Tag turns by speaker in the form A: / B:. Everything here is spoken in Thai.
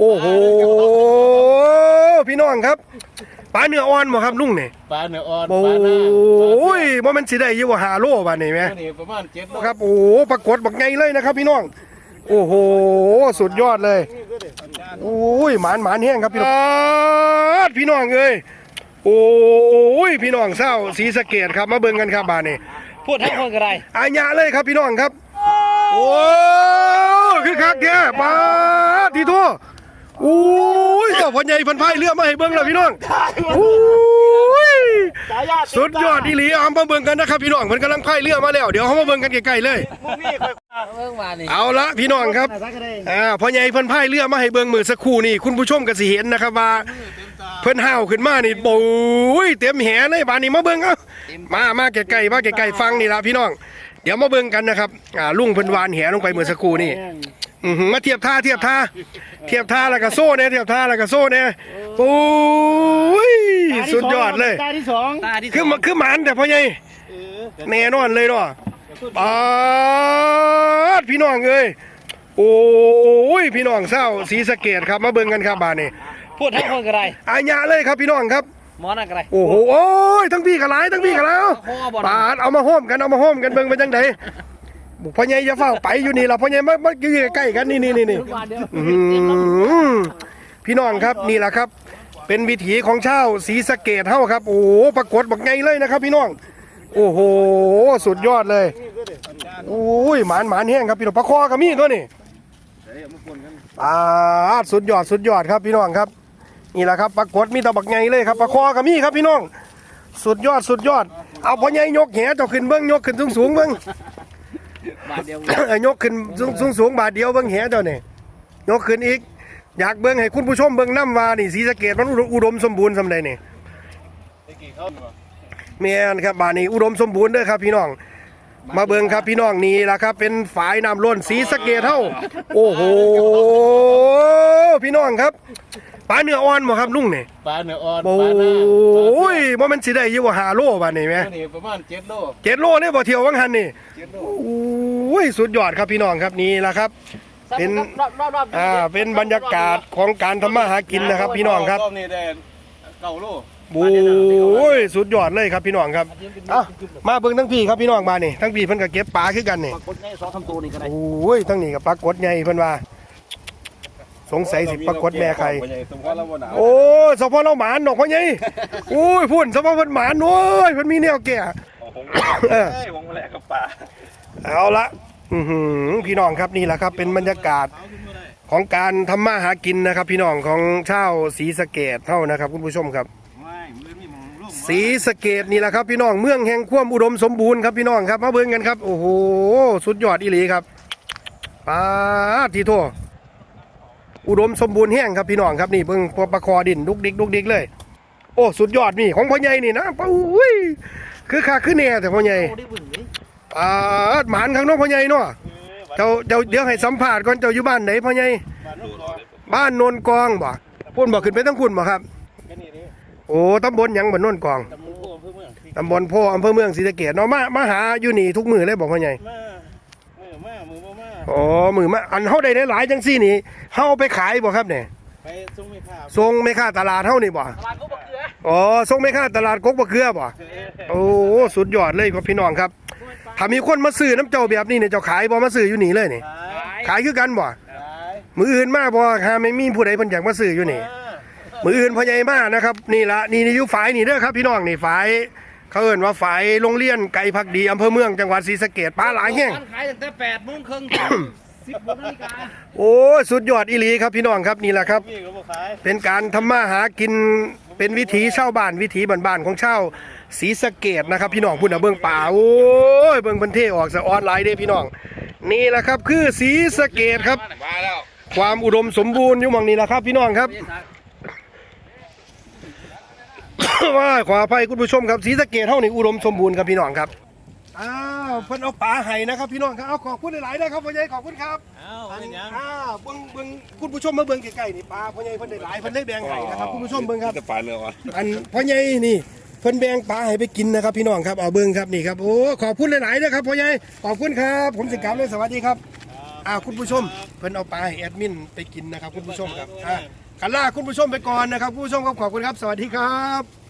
A: โอ้โหพี่น้องครับปลาเนื้ออ่อนบ่ครับลุงนี่
B: ปลาเนื้ออ่อน
A: โอ
B: ปลาหน้า้
A: ยบ่แมันสิได้อยู่ว่าหาโลบาดนี่แหม
B: ตัวนี้ประมาณเจ็ดโล
A: ครับโอ้โหปรากฏบักไงเลยนะครับพี่น้องโอ้โหสุดยอดเลยโอ้ยหมานหมานแห้งครับพี่น้องอ๊าดพี่น้องเอ้ยโอ้ยพี่น้องเศร้าสีสะเกดครับมาเบิ่งกันครับบาดนี่
C: พูดทั้งคนก็ได้
A: อาญะเลยครับพี่น้องครับโอ้ยคือคักแก่ปา ดทีทั่วโอ้ยเจ้าพ่อใหญ่เพันพายเรือมาให้เบิ่งแล้วพี่น้องโอ้ยสุดยอดอีหลีเอามาเบิ่งกันนะครับพี่น้องเพิ่นกำลังพายเรือมาแล้วเดี๋ยวเฮามาเบิ่งกันใกล้ๆเลย
C: เมื่อวานนี่
A: เอาละพี่น้องครับอ่าพ่อใหญ่เพิ่นพายเรือมาให้เบิ่งมือสักครู่นี่คุณผู้ชมก็สิเห็นนะครับว่า เพิ่นห้าวขึ้นมานี่โอ้ยเต็มแหเลยบานนี้มาเบิ่งเอ้ามามาใกล้ๆมาใกล้ๆฟังนี่ล่ะพี่น้อง เดี๋ยวมาเบิ่งกันนะครับอ่าลุงเพิ่นวานแหลงไปเมื่อสักครู่นี่ อือหือมาเทียบท่าเทียบท่าเทียบท่าแล้วก็โซ่เนี่ยเทียบท่าแล้วก็โซ่เนี่ยโอ้ยสุดยอดเลย
C: ตาที่สองตาที่ส
A: คือ
C: อง
A: มันคือหมันแต่พ่อใหญ่แน่นอนเลยเนาะปาดพี่น้องเอ้ยโอ้ยพี่น้องเศร้าสีสะเกดครับมาเบิ่งกันครับบานนี่
C: พูดทั้งคนก็ได้
A: อาญะเลยครับพี่น้องครับ
C: หมอนั่นก็ได้
A: โอ้โหโอ้ยทั้งพี่กับหลายทั้งพี่กับแล้ว
C: โอ้โหบ่
A: ปาดเอามาโฮมกันเอามาโฮมกันเบิ่งเป็นจังได พ่อใหญ่อย่าเฝ้าไปอยู่นี่ล่ะพ่อใหญ่มามาอยู่ใกล้ๆกันนี่นี่นี่นี่อื้อหือพี่น้องครับนี่แหละครับ เป็นวิถีของชาวศรีสะเกดเฮาครับโอ้โหปรากฏบักไงเลยนะครับ พี่น้อง โอ้โหสุดยอดเลยโอ้ยหมานหมานแห้งครับพี่น้องปลาคอกับมีตัวนี่อ่าสุดยอดสุดยอดครับพี่น้องครับ นี่แหละครับปรากฏมีแตะบักไงเลยครับปลาคอกับมีครับพี่น้อง สุดยอดสุดยอด เอาพ่อใหญ่ยกแหเจ้าขึ้นเบิ้งยกขึ้นสูงสูงๆเบิ้ง
C: บาทเดียว
A: ยกขึ้นสูงสูงสูงบาทเดียวเบิ้งแหเจ้านี่ยกขึ้นอีก อยากเบิ้งให้คุณผู้ชมเบิ้งน้ำว่านี่ศรีสะเกดมันอุดมสมบูรณ์สำใดนี่แม่นครับบ้านนี้อุดมสมบูรณ์เด้อครับพี่น้อง มาเบิ้งครับพี่น้องนี่ล่ะครับ เป็นฝายน้ำล้นศรีสะเกดเท่า โอ้โหพี่น้องครับปลาเนื้ออ่อนบ่ครับลุงนี่
B: ปลาเนื้ออ่อน
A: โอ
B: ปลาหน้า้
A: ยบ่แมันสิได้อยู่ว่าหาโลบาดนี่แหม
B: ตัวนี้ประมาณเจ็ดโล
A: เจ็ดโลเนี่ยบ่เที่ยววังหันนี่
B: เจ็ดโล
A: โอ้ยสุดยอดครับพี่น้องครับนี่ล่ะครับ เป็น
C: รอบรอบรอบ
A: อ่าเป็นบรรยากาศของการทำมาหากินนะครับ พี่น้องครับ
B: รอบนี้ได้เก้าโล
A: โอ้ยสุดยอดเลยครับพี่น้องครับอะมาเบิ่งทั้งพี่ครับพี่น้องมานี่ทั้งพี่เพิ่นก็เก็บปลาคือกันนี่
C: คนในสองทำตัวนี่ก็ได้
A: โอ้ยทั้งนี้ก็ปลากดใหญ่เพิ่นว่า สงสัยสิปลากดแม่ใคร
B: สมพรเราบ่หนาว
A: โอ้ยสพเราหมานดอกพ่อใหญ่โอ้ยพุ่นสพเพิ่นหมานโอ้ยเพิ่นมีแนวแก่เออ
B: ผมแหลกกับป่า
A: เอาละพี่น้องครับนี่แหละครับ เป็นบรรยากาศของการทำมาหากินนะครับ พี่น้องของชาวศรีสะเกดเท่านะครับ คุณผู้ชมครับ
B: ไม่มือมี
A: สะเกดนี่แหละครับ พี่น้องเมืองแห่งความอุดมสมบูรณ์ครับพี่น้องครับมาเบิ่งกันครับโอ้โหสุดยอดอีหลีครับปาดทีโทอุดมสมบูรณ์แห้งครับพี่น้องครับนี่เบิ่งพวกปลาคอดินดุกดิกดุกดิกเลย โอ้สุดยอดนี่ของพ่อใหญ่นี่นะป้าอุ้ยคือขาคือแน่แต่พ่อใหญ่ ปาดหมานข้างนอกพ่อใหญ่เนาะเจ้าเจ้าเดี๋ยวให้สัมภาษณ์ก่อนเจ้าอยู่บ้านไหนพ่อใหญ่บ้านโนนกองบ่พุ่นบ่ขึ้นไปทั้งคุณบ่ครับโอ้ตำบลหยังบ่โนนกอง
B: ตำบลอำเภอเมือง
A: ตำบลโพอำเภอเมืองศรีสะเกษเนาะมามาหาอยู่นี่ทุกมือเลยบอกพ่อใหญ่
B: มามือมามือบ่มา
A: อ๋อมือมาอันเฮาได้หลายๆจังซี่นี่เฮาเอาไปขายบ่ครับเนี่ย
B: ไปส่งไม่ข้าว
A: ส่งแม่ค้าตลาดเฮานี่บ่
C: ตลาดก็บักเกลือ
A: อ๋อส่งแม่ค้าตลาดกกบะเขือบ่โอ้สุดยอดเลยครับพี่น้องครับ ถ้ามีคนมาซื้อน้ำเจ้าแบบนี้เนี่ยเจ้าขายบ่มาซื้ออยู่นี่เลยนี่
B: ขาย
A: ขายคือกันบ่
B: ขาย
A: มืออื่นมาบ่หาไม่มีผู้ใดเพิ่นอยากมาซื้ออยู่นี่ มืออื่นพ่อใหญ่มานะครับนี่ละนี่นี่อยู่ฝ่ายนี่เด้อครับ พี่น้องนี่ฝ่ายเขาเอิ้นว่าฝ่ายโรงเรียนไก่พักดีอำเภอเมืองจังหวัดศรีสะเกษปลาหลายแห้ง
C: ร้านขายตั้งแต่แปดโมงครึ่ง สิบหกนาฬิกา
A: โอ้ยสุดยอดอีหลีครับพี่น้องครับนี่แหละครับ
B: มีก็บ่ขาย
A: เป็นการทำมาหากินเป็นวิถีชาวบ้านวิถีบ้านๆของชาวศรีสะเกดนะครับ พี่น้องพุ่นน่ะเบิ่งป่าโอ้ยเบิ่งเพิ่นเทออกสะออนไลน์เด้พี่น้อง นี่แหละครับคือศรีสะเกดครับ
B: มาแล้ว
A: ความอุดมสมบูรณ์อยู่หมองนี้แหละครับ พี่น้องครับ ว่าขออภัยคุณผู้ชมครับศรีสะเกดเท่านี้อุดมสมบูรณ์ครับพี่น้องครับ อ้าวเพิ่นเอาปลาไห้นะครับพี่น้องครับเอาขอบคุณหลายๆนะครับพ่อใหญ่ขอบคุณครับ
B: อ้าว
A: อัน
B: เป็นหยัง
A: อ่าเบิ่งเบิ่งคุณผู้ชมมาเบิ่งใกล้ๆนี่ปลาพ่อใหญ่เพิ่นได้หลายเพิ่นได้แบ่งให้นะครับคุณผู้ชมเบิ่งครับ
B: จะปลาเนื้ออ่อน
A: อันพ่อใหญ่นี่เพิ่นแบ่งปลาให้ไปกินนะครับพี่น้องครับเอาเบิ่งครับนี่ครับโอ้ขอบคุณหลายๆนะครับพ่อใหญ่ขอบคุณครับ ผมสิกลับเลยสวัสดีครับอ่าคุณผู้ชมเพิ่นเอาปลาให้แอดมินไปกินนะครับคุณผู้ชมครับอ่ากันล่าคุณผู้ชมไปก่อนนะครับคุณผู้ชมครับขอบคุณครับ สวัสดีครับ